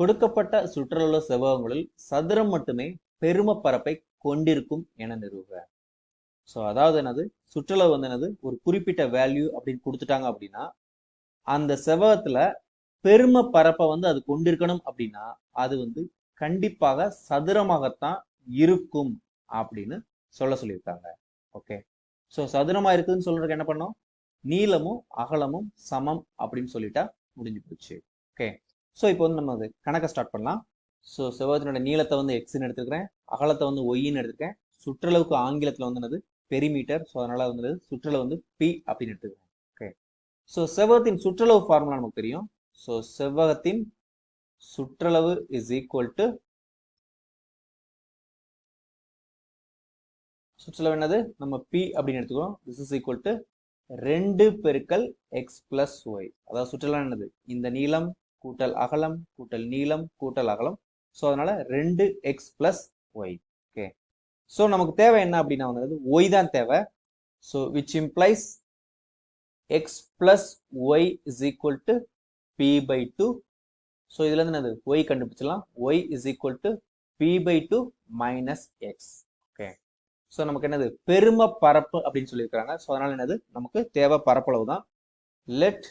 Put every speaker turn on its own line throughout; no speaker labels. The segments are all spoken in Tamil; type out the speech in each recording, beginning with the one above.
கொடுக்கப்பட்ட சுற்றுலா செவ்வகங்களில் சதுரம் மட்டுமே பெரும பரப்பை கொண்டிருக்கும் என நிறுவுக ஸோ அதாவது என்னது? சுற்றுலா வந்து என்னது? ஒரு குறிப்பிட்ட வேல்யூ அப்படின்னு கொடுத்துட்டாங்க அப்படின்னா அந்த செவ்வகத்துல பெரும பரப்பை வந்து அது கொண்டிருக்கணும் அப்படின்னா அது வந்து கண்டிப்பாக சதுரமாகத்தான் இருக்கும் அப்படின்னு சொல்ல சொல்லியிருக்காங்க. ஓகே ஸோ சதுரமா இருக்குதுன்னு சொல்றதுக்கு என்ன பண்ணோம்? நீளமும் அகலமும் சமம் அப்படின்னு சொல்லிட்டா முடிஞ்சு போச்சு. ஓகே ஸோ இப்போ வந்து நம்ம அது கணக்கை ஸ்டார்ட் பண்ணலாம். ஸோ செவ்வகத்தினோட நீளத்தை வந்து எக்ஸ்ன்னு எடுத்துக்கிறேன் அகலத்தை வந்து ஒய்ன்னு எடுத்துக்கிறேன் சுற்றளவுக்கு ஆங்கிலத்தில் வந்து என்னது? பெரிமீட்டர் ஸோ அதனால் வந்து சுற்றளவு வந்து பி அப்படின்னு எடுத்துக்கிறேன். ஓகே ஸோ செவ்வகத்தின் சுற்றளவு ஃபார்முலா நமக்கு தெரியும். ஸோ செவ்வகத்தின் சுற்றளவு இஸ் ஈக்குவல் டு சுற்றளவு என்னது? நம்ம பி அப்படின்னு எடுத்துக்கிறோம். திஸ் இஸ் ஈக்குவல் டு ரெண்டு பெருக்கல் எக்ஸ் பிளஸ் ஒய் அதாவது சுற்றுலா என்னது? இந்த நீளம் கூட்டல் அகலம் கூட்டல் நீளம் கூட்டல் அகலம். ஸோ அதனால ரெண்டு x plus y okay so நமக்கு தேவை என்ன அப்படின்னா வந்து ஒய் தான் தேவை. So which implies x plus y is equal to p by two so இதுல இருந்து என்னது? Y கண்டுபிடிச்சலாம் y is equal to p by two minus x okay so நமக்கு என்னது? பெரும பரப்பு அப்படின்னு சொல்லியிருக்காங்க ஸோ அதனால என்னது? நமக்கு தேவை பரப்பளவு தான் let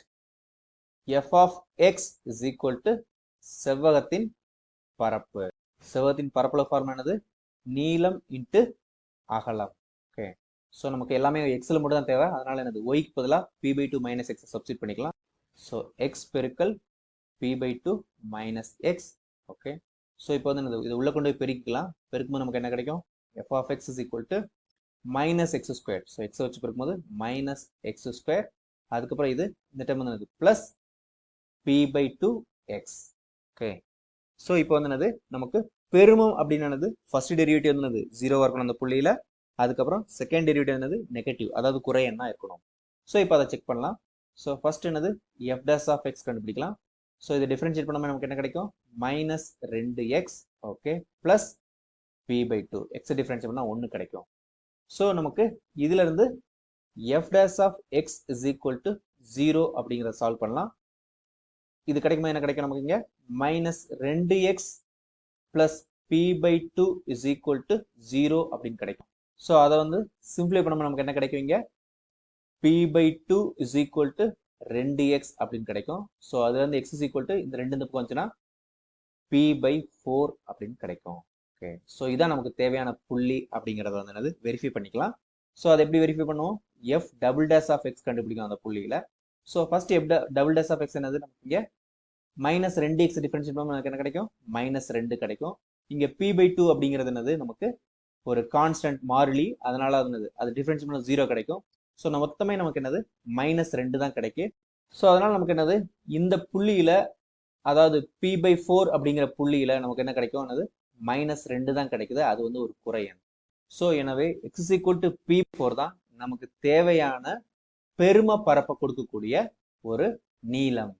f of x is equal to செவ்வகத்தின் பரப்பு. செவ்வகத்தின் பரப்புல ஃபார்ம் என்னது? நீளம் இன்ட்டு அகலம். ஓகே ஸோ நமக்கு எல்லாமே எக்ஸில் மட்டும் தான் தேவை. அதனால என்னது? ஒய்க்கு பதிலாக p by two minus x substitute பண்ணிக்கலாம். ஸோ எக்ஸ் பெருக்கல் p by two minus x okay so இப்போ வந்து என்னது? இதை உள்ளே கொண்டு போய் பெருக்கிக்கலாம். பெருக்கும்போது நமக்கு என்ன கிடைக்கும்? F of x is equal to minus x square so எக்ஸை வச்சு பெருக்கும்போது மைனஸ் எக்ஸ் ஸ்கொயர் அதுக்கப்புறம் இது இந்த டைம் வந்து என்னது? Plus p by two x okay so இப்போ வந்து என்னது? நமக்கு பெருமம் அப்படின்னு என்னது? ஃபர்ஸ்ட் டெரிவேட்டிவ் வந்து என்னது? ஜீரோவாக இருக்கணும் அந்த புள்ளியில். அதுக்கப்புறம் செகண்ட் டெரிவேட்டிவ் என்னது? நெகட்டிவ் அதாவது குறை என்ன இருக்கணும்? ஸோ இப்போ அதை செக் பண்ணலாம். ஸோ ஃபர்ஸ்ட் என்னது? எஃப் டேஸ் ஆஃப் எக்ஸ் கண்டுபிடிக்கலாம். ஸோ இதை டிஃபரன்ஷியேட் பண்ணாமல் நமக்கு என்ன கிடைக்கும்? மைனஸ் ரெண்டு x okay plus p by two x differentiate பண்ணால் ஒன்று கிடைக்கும். ஸோ நமக்கு இதுலேருந்து f dash of x is equal to zero அப்படிங்கிறத சால்வ் பண்ணலாம். இது கிடைக்குமா என்ன கிடைக்கும் நமக்கு இங்க? மைனஸ் ரெண்டு x plus p by two is equal to zero அப்படின்னு கிடைக்கும். ஸோ அதை வந்து சிம்பிளை பண்ணும்போது நமக்கு என்ன கிடைக்கும் p by two is equal to ரெண்டு எக்ஸ் அப்படின்னு கிடைக்கும். ஸோ அதுல இருந்து எக்ஸ் இஸ் ஈக்குவல் டு இந்த ரெண்டு இந்த பக்கம் வந்துச்சுன்னா பி பை ஃபோர் அப்படின்னு கிடைக்கும். ஓகே ஸோ இதான் நமக்கு தேவையான புள்ளி அப்படிங்கிறத வந்து என்னது? வெரிஃபை பண்ணிக்கலாம். ஸோ அதை எப்படி வெரிஃபை பண்ணுவோம்? F double dash of x கண்டுபிடிக்கும் அந்த புள்ளியில. ஸோ ஃபர்ஸ்ட் எப்படி டபுள் டேஸ் ஆஃப் எக்ஸ் என்னது நமக்கு இங்கே மைனஸ் ரெண்டு எக்ஸ் டிஃபரன்ஷியல் நமக்கு என்ன கிடைக்கும்? மைனஸ் ரெண்டு கிடைக்கும். இங்கே பி பை டூ அப்படிங்கிறது என்னது? நமக்கு ஒரு கான்ஸ்டன்ட் மாறிலி அதனால அது என்னது? அது டிஃபரன்ஸ் பண்ண ஜீரோ கிடைக்கும். ஸோ மொத்தமே நமக்கு என்னது? மைனஸ் ரெண்டு தான் கிடைக்கும் ஸோ அதனால நமக்கு என்னது? இந்த புள்ளியில் அதாவது பி பை ஃபோர் அப்படிங்கிற புள்ளியில் நமக்கு என்ன கிடைக்கும்? என்னது? மைனஸ் ரெண்டு தான் கிடைக்குது. அது வந்து ஒரு குறை எண் ஸோ எனவே x equal to p four தான் நமக்கு தேவையான பெரும பரப்பை கொடுக்கக்கூடிய ஒரு நீளம்.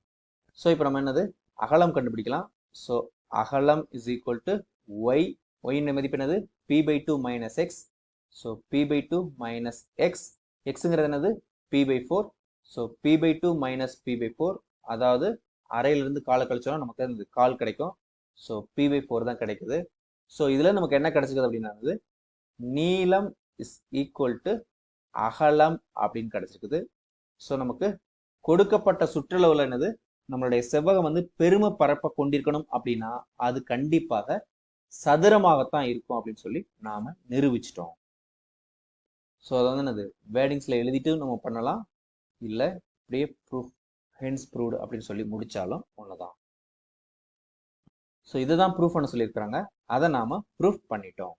ஸோ இப்போ நம்ம என்னது? அகலம் கண்டுபிடிக்கலாம். ஸோ அகலம் இஸ் ஈக்குவல் டு ஒய் ஒயின் மதிப்பு என்னது? P by two minus x so p by two minus x எக்ஸுங்கிறது என்னது? P by four so p by two minus p by four அதாவது அரையிலிருந்து காலை கழிச்சோம்னா நமக்கு இந்த கால் கிடைக்கும். ஸோ பி பை ஃபோர் தான் கிடைக்குது. ஸோ இதில் நமக்கு என்ன கிடைச்சிக்குது அப்படின்னா நீளம் இஸ் ஈக்குவல் டு அகலம் அப்படின்னு கிடைச்சிருக்குது. ஸோ நமக்கு கொடுக்கப்பட்ட சுற்றளவில் என்னது? நம்மளுடைய செவ்வகம் வந்து பெருமை பரப்ப கொண்டிருக்கணும் அப்படின்னா அது கண்டிப்பாக சதுரமாகத்தான் இருக்கும் அப்படின்னு சொல்லி நாம நிரூபிச்சிட்டோம். ஸோ அதை வந்து என்னது? வேடிங்ஸில் எழுதிட்டு நம்ம பண்ணலாம். இல்லை அப்படியே ப்ரூஃப் ஹென்ஸ் ப்ரூவ்டு அப்படின்னு சொல்லி முடிச்சாலும் ஒன்றுதான் ஸோ இதுதான் ப்ரூஃப் பண்ண சொல்லியிருக்கிறாங்க. அதை நாம ப்ரூஃப் பண்ணிட்டோம்.